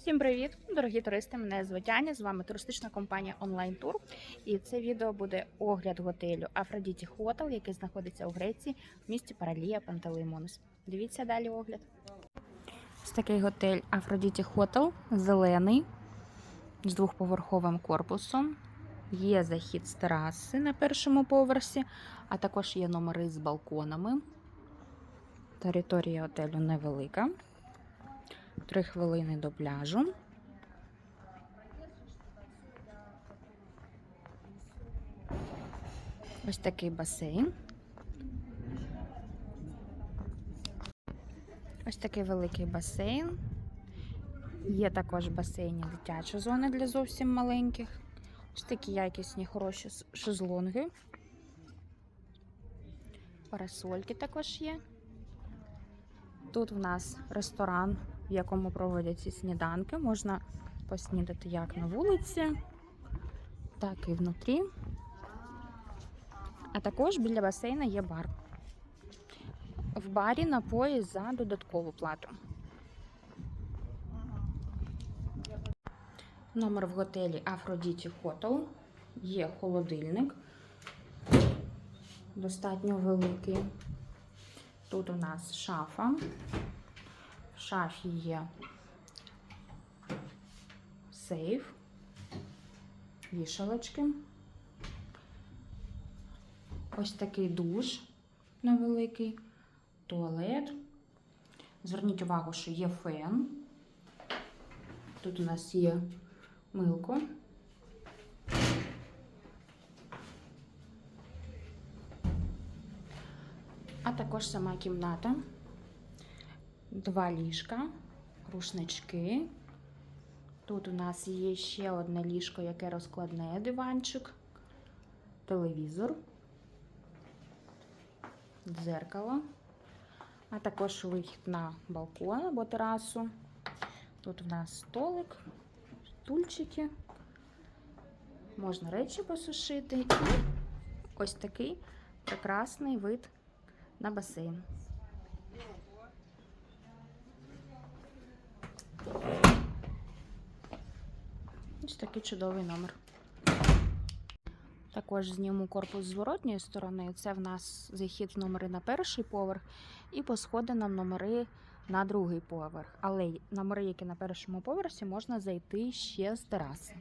Всім привіт, дорогі туристи! Мене звуть Аня, з вами туристична компанія Online Tour. І це відео буде огляд готелю Афродіті Хотел, який знаходиться у Греції в місті Паралія Пантелеймонес. Дивіться далі огляд. Ось такий готель Афродіті Хотел, зелений, з двохповерховим корпусом. Є захід з тераси на першому поверсі, а також є номери з балконами. Територія готелю невелика. Три хвилини до пляжу. Ось такий басейн. Ось такий великий басейн. Є також басейні дитяча зона для зовсім маленьких. Ось такі якісні хороші шезлонги. Парасольки також є. Тут в нас ресторан, в якому проводяться сніданки. Можна поснідати як на вулиці, так і внутрі. А також біля басейна є бар. В барі напої за додаткову плату. Номер в готелі Афродіті Хотел. Є холодильник. Достатньо великий. Тут у нас шафа. Шафі є сейф, вішалочки. Ось такий душ невеликий, туалет. Зверніть увагу, що є фен. Тут у нас є милко. А також сама кімната. Два ліжка, рушнички. Тут у нас є ще одне ліжко, яке розкладне диванчик, телевізор, дзеркало, а також вихід на балкон або терасу. Тут у нас столик, стульчики, можна речі посушити і ось такий прекрасний вид на басейн. Ось такий чудовий номер. Також зніму корпус з зворотньої сторони. Це в нас захід номери на перший поверх, і по сходинам номери на другий поверх. Але номери, які на першому поверсі, можна зайти ще з тераси.